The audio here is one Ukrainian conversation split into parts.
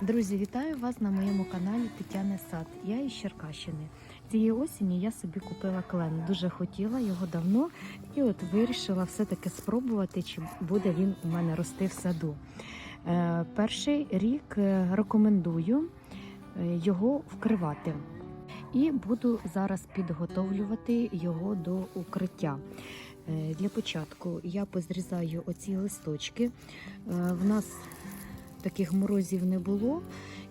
Друзі, вітаю вас на моєму каналі Тетяна Сад. Я із Черкащини. Цієї осені я собі купила клен. Дуже хотіла його давно і от вирішила все-таки спробувати, чи буде він у мене рости в саду. Е, перший рік е, рекомендую е, його вкривати. І буду зараз підготовлювати його до укриття. Для початку я позрізаю оці листочки. В нас таких морозів не було,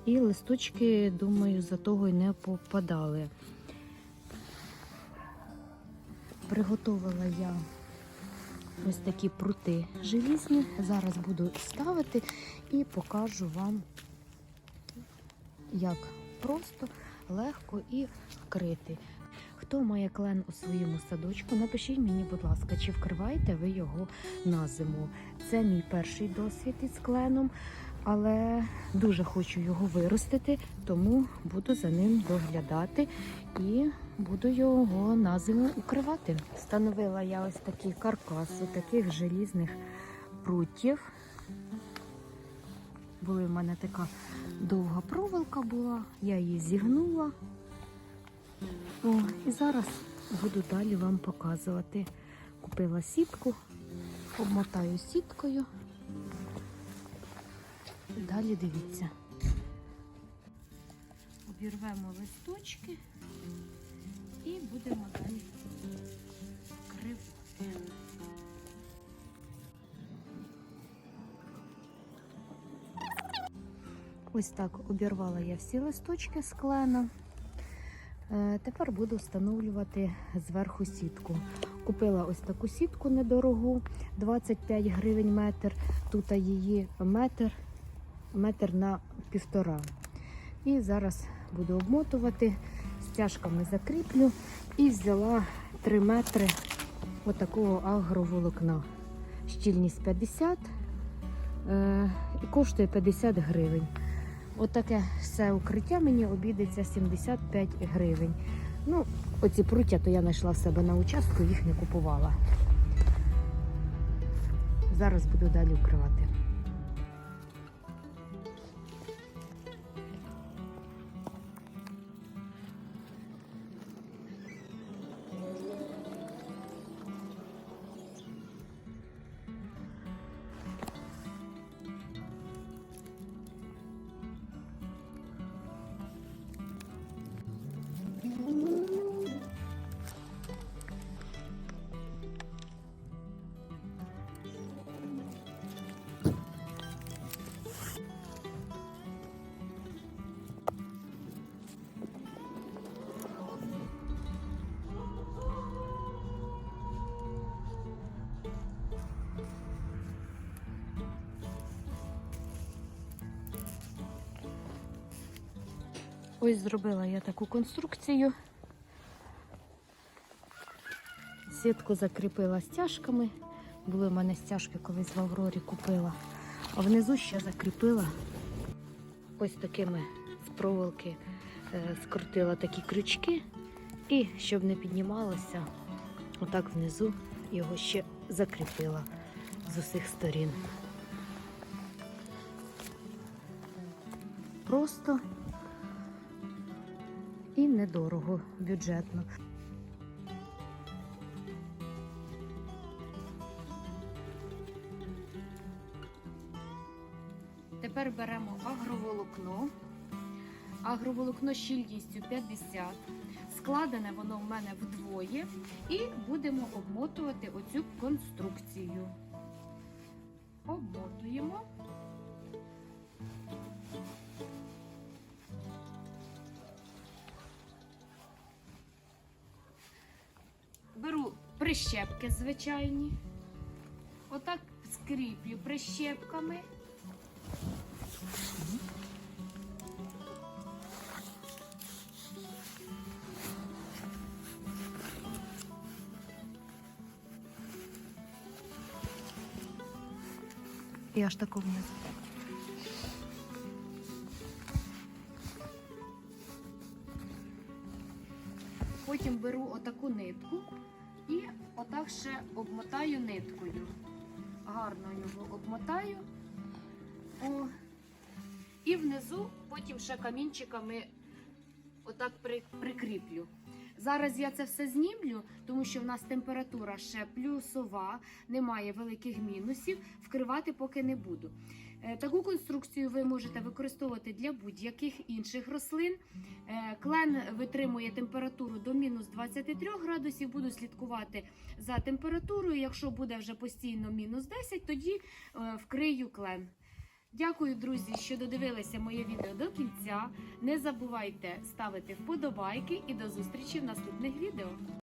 і листочки, думаю, за того й не попадали. Приготувала я ось такі прути желізні. Зараз буду ставити і покажу вам, як просто, легко і вкрити. Хто має клен у своєму садочку, напишіть мені, будь ласка, чи вкриваєте ви його на зиму. Це мій перший досвід із кленом, але дуже хочу його виростити, тому буду за ним доглядати і буду його на зиму укривати. Встановила я ось такий каркас, ось таких желізних прутів. Була в мене така довга проволока була, я її зігнула. О, і зараз буду далі вам показувати. Купила сітку, обмотаю сіткою. Далі дивіться. Обірвемо листочки і будемо далі вкривати. Ось так обірвала я всі листочки з клена. Е, Тепер буду встановлювати зверху сітку. Купила ось таку сітку недорогу, 25 гривень метр. Тут її метр, метр на півтора. І зараз буду обмотувати, стяжками закріплю і взяла 3 метри отакого агроволокна. Щільність 50 е, коштує 50 гривень. Отаке все укриття мені обійдеться 75 гривень. Ну, оці пруття, то я знайшла в себе на участку, їх не купувала. Зараз буду далі укривати. Ось зробила я таку конструкцію. Сітку закріпила стяжками. Були в мене стяжки колись в Аврорі купила. А внизу ще закріпила ось такими з проволоки е, скрутила такі крючки. І щоб не піднімалося, отак внизу його ще закріпила з усіх сторін. Просто і недорого, бюджетно. Тепер беремо агроволокно. Агроволокно щільністю 50. Складене воно в мене вдвоє. І будемо обмотувати оцю конструкцію. Обмотуємо. Прищепки звичайні. Отак скріплю прищепками. І аж таку вниз. Потім беру отаку нитку і отак ще обмотаю ниткою. Гарно його обмотаю. О. І внизу потім ще камінчиками отак при, прикріплю. Зараз я це все знімлю, тому що в нас температура ще плюсова, немає великих мінусів. Вкривати поки не буду. Е, Таку конструкцію ви можете використовувати для будь-яких інших рослин. Е, Клен витримує температуру до мінус 23 градусів. Буду слідкувати за температурою. Якщо буде вже постійно мінус 10, тоді е, вкрию клен. Дякую, друзі, що додивилися моє відео до кінця. Не забувайте ставити вподобайки і до зустрічі в наступних відео.